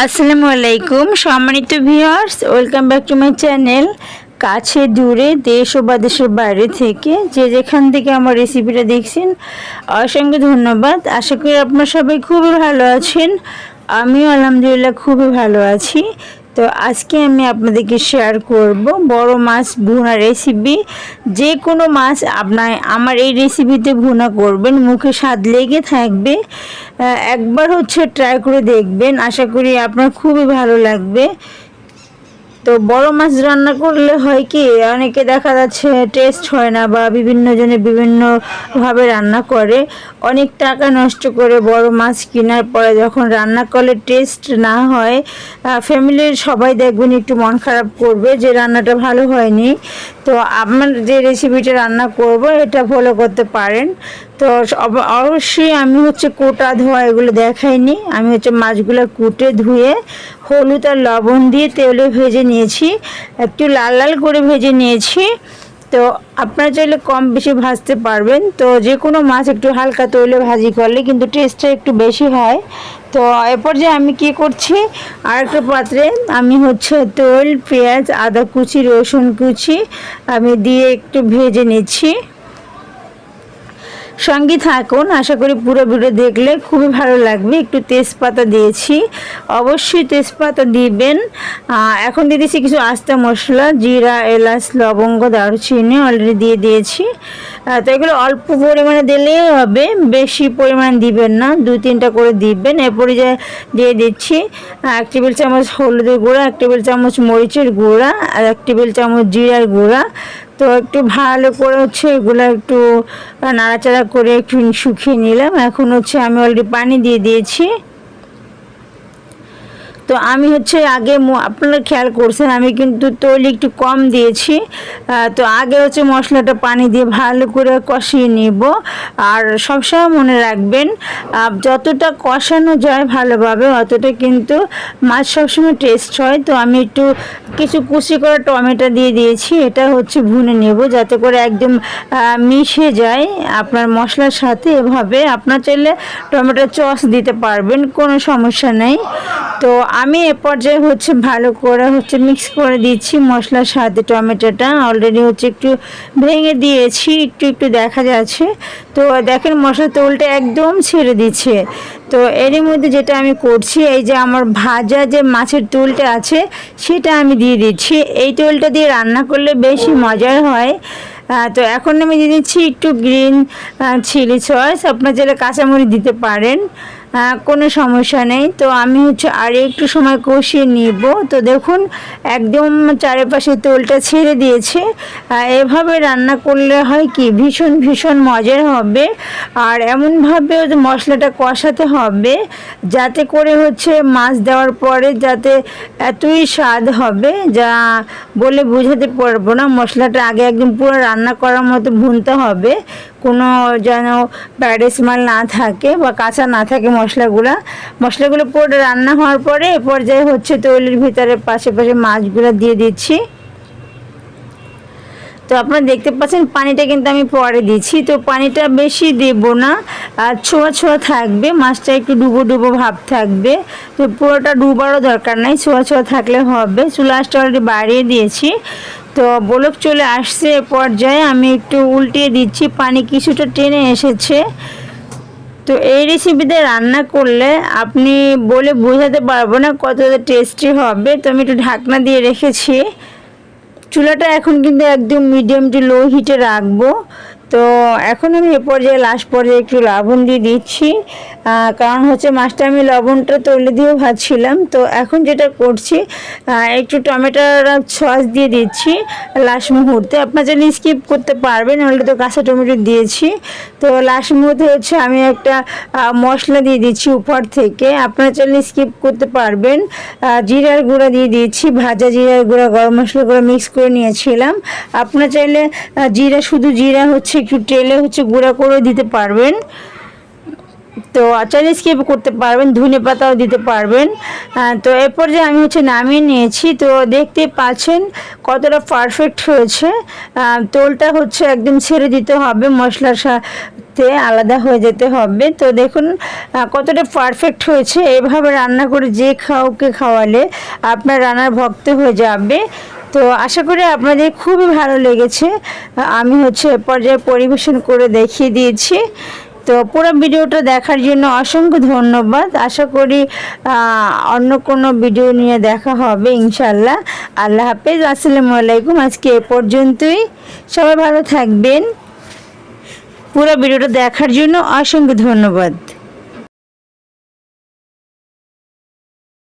আসসালামু আলাইকুম সম্মানিত viewers, welcome back to my channel. কাছে দূরে দেশ ও বা দেশের বাইরে থেকে যে যেখান থেকে আমার রেসিপিটা দেখছেন, অসংখ্য ধন্যবাদ। আশা করি আপনার সবাই খুবই ভালো আছেন। আমিও আলহামদুলিল্লাহ খুবই ভালো আছি। তো আজকে আমি আপনাদেরকে শেয়ার করব বড় মাছ ভুনা রেসিপি যে কোনো মাছ আপনার আমার এই রেসিপিতে ভুনা করবেন, মুখে স্বাদ লেগে থাকবে একবার হচ্ছে ট্রাই করে দেখবেন। আশা করি আপনার খুবই ভালো লাগবে। তো বড় মাছ রান্না করলে হয় কি, অনেকে দেখা যাচ্ছে টেস্ট হয় না বা বিভিন্ন জনে বিভিন্নভাবে রান্না করে। অনেক টাকা নষ্ট করে বড় মাছ কেনার পরে যখন রান্না করলে টেস্ট না হয় ফ্যামিলির সবাই দেখবেন একটু মন খারাপ করবে যে রান্নাটা ভালো হয়নি। তো আমার যে রেসিপিটা রান্না করব, এটা ফলো করতে পারেন। তো অবশ্যই আমি হচ্ছে কোটা ধোয়া এগুলো দেখাইনি। আমি হচ্ছে মাছগুলো কুটে ধুয়ে হলুদ আর লবণ দিয়ে তেলে ভেজে নিয়েছি, একটু লাল লাল করে ভেজে নিয়েছি। তো আপনারা চাইলে কম বেশি ভাজতে পারবেন। তো যে কোনো মাছ একটু হালকা তৈলে ভাজি করলে কিন্তু টেস্টটা একটু বেশি হয়। তো এরপর যে আমি কি করছি আর একটা পাত্রে আমি হচ্ছে তৈল, পেঁয়াজ, আদা কুচি, রসুন কুচি আমি দিয়ে একটু ভেজে নিচ্ছি। সঙ্গে থাকুন, আশা করি পুরো ভিডিও দেখলে খুবই ভালো লাগবে। একটু তেজপাতা দিয়েছি। অবশ্যই তেজপাতা দিবেন। এখন দিয়ে দিয়েছি কিছু আস্তা মশলা, জিরা, এলাচ, লবঙ্গ, দারুচিনি অলরেডি দিয়ে দিয়েছি। তো এগুলো অল্প পরিমাণে দিলেই হবে, বেশি পরিমাণ দিবেন না, দু তিনটা করে দিবেন। এরপরে যে দিয়ে দিচ্ছি, এক টেবিল চামচ হলুদের গুঁড়া, এক টেবিল চামচ মরিচের গুঁড়া, আর এক টেবিল চামচ জিরার গুঁড়া। তো একটু ভালো করে হচ্ছে এগুলো একটু নাড়াচাড়া করে একটু শুকিয়ে নিলাম। এখন হচ্ছে আমি অলরেডি পানি দিয়ে দিয়েছি। তো আমি হচ্ছে আগে আপনারা খেয়াল করছেন, আমি কিন্তু তৈলি একটু কম দিয়েছি। তো আগে হচ্ছে মশলাটা পানি দিয়ে ভালো করে কষিয়ে নিব। আর সবসময় মনে রাখবেন যতটা কষানো যায় ভালোভাবে, অতটা কিন্তু মাছ সবসময় টেস্ট হয়। তো আমি একটু কিছু কুচি করা টমেটো দিয়ে দিয়েছি, এটা হচ্ছে ভুনে নেব যাতে করে একদম মিশে যায় আপনার মশলার সাথে। এভাবে আপনার চাইলে টমেটো চস দিতে পারবেন, কোনো সমস্যা নেই। তো আমি এ পর্যায়ে হচ্ছে ভালো করে হচ্ছে মিক্স করে দিচ্ছি মশলার সাথে টমেটোটা। অলরেডি হচ্ছে একটু ভেঙে দিয়েছি, একটু একটু দেখা যাচ্ছে। তো দেখেন মশলা তোলটা একদম ছেড়ে দিচ্ছে। তো এরই মধ্যে যেটা আমি করছি, এই যে আমার ভাজা যে মাছের তোলটা আছে, সেটা আমি দিয়ে দিচ্ছি। এই তোলটা দিয়ে রান্না করলে বেশি মজার হয়। তো এখন আমি দিয়ে দিচ্ছি একটু গ্রিন চিলি সস আপনার যেটা কাঁচামরিচ দিতে পারেন। কোনো সমস্যা নেই। তো আমি হচ্ছে আর একটু সময় কষিয়ে নিব। তো দেখুন, একদম চারিপাশে তোলটা ছেড়ে দিয়েছে। এভাবে রান্না করলে হয় কি, ভীষণ ভীষণ মজার হবে। আর এমনভাবে মশলাটা কষাতে হবে, যাতে করে হচ্ছে মাছ দেওয়ার পরে যাতে এতই স্বাদ হবে, যা বলে বোঝাতে পারব না। মশলাটা আগে একদম পুরো রান্না করার মতো ভুনতে হবে। কোনো যেন ব্যাড স্মেল না থাকে বা কাঁচা না থাকে মশলাগুলো। মশলাগুলো পুরো রান্না হওয়ার পরে এ পর্যায়ে হচ্ছে তৈলের ভিতরে পাশে পাশে মাছগুলো দিয়ে দিচ্ছি। তো আপনারা দেখতে পাচ্ছেন পানিটা কিন্তু আমি পরে দিচ্ছি। তো পানিটা বেশি দেব না, আর ছোঁয়া ছোঁয়া থাকবে, মাছটা একটু ডুবো ডুবো ভাব থাকবে। তো পুরোটা ডুবারও দরকার নাই, ছোঁয়া ছোঁয়া থাকলে হবে। চুলা আঁচটা অলরেডি বাড়িয়ে দিয়েছি। তো বলক চলে আসছে এ পর্যায়ে, আমি একটু উল্টিয়ে দিচ্ছি, পানি কিছুটা টেনে এসেছে। তো এই রেসিপিতে রান্না করলে আপনি বলে বোঝাতে পারব না কতটা টেস্টি হবে। তো আমি একটু ঢাকনা দিয়ে রেখেছি। চুলাটা এখন কিন্তু একদম মিডিয়াম টু লো হিটে রাখব। তো এখন আমি এ পর্যায়ে লাস্ট পর্যায়ে একটু লবণ দিয়ে দিচ্ছি। কারণ হচ্ছে মাছটা আমি লবণটা তলে দিয়েও ভাজছিলাম। তো এখন যেটা করছি একটু টমেটোর সস দিয়ে দিচ্ছি লাস্ট মুহূর্তে। আপনার যদি স্কিপ করতে পারবেন অলরেডি তো কাঁচা টমেটো দিয়েছি। তো লাস্ট মুহূর্তে হচ্ছে আমি একটা মশলা দিয়ে দিচ্ছি উপর থেকে। আপনারা চাইলে স্কিপ করতে পারবেন। জিরার গুঁড়া দিয়ে দিয়েছি, ভাজা জিরার গুঁড়া, গরম মশলা গুঁড়া মিক্স করে নিয়েছিলাম। আপনারা চাইলে জিরা, শুধু জিরা হচ্ছে একটু তেলে হচ্ছে গুঁড়া করে দিতে পারবেন। তো চাইলে স্কিপ করতে পারবেন, ধনে পাতাও দিতে পারবেন। তো এরপর যে আমি হচ্ছে নামিয়ে নিয়েছি। তো দেখতে পাচ্ছেন কতটা পারফেক্ট হয়েছে। তোলটা হচ্ছে একদম ছেড়ে দিতে হবে, মশলার সাথে আলাদা হয়ে যেতে হবে। তো দেখুন কতটা পারফেক্ট হয়েছে। এভাবে রান্না করে যে কাউকে খাওয়ালে আপনার রান্নার ভক্ত হয়ে যাবে। তো আশা করি আপনাদের খুবই ভালো লেগেছে। আমি হচ্ছে পর্যায়ে পরিবেশন করে দেখিয়ে দিয়েছি। তো পুরো ভিডিওটা দেখার জন্য অসংখ্য ধন্যবাদ। আশা করি অন্য কোনো ভিডিও নিয়ে দেখা হবে ইনশাল্লাহ আল্লাহ হাফেজ, আসসালামু আলাইকুম। আজকে এ পর্যন্তই। সবাই ভালো থাকবেন। পুরো ভিডিওটা দেখার জন্য অসংখ্য ধন্যবাদ।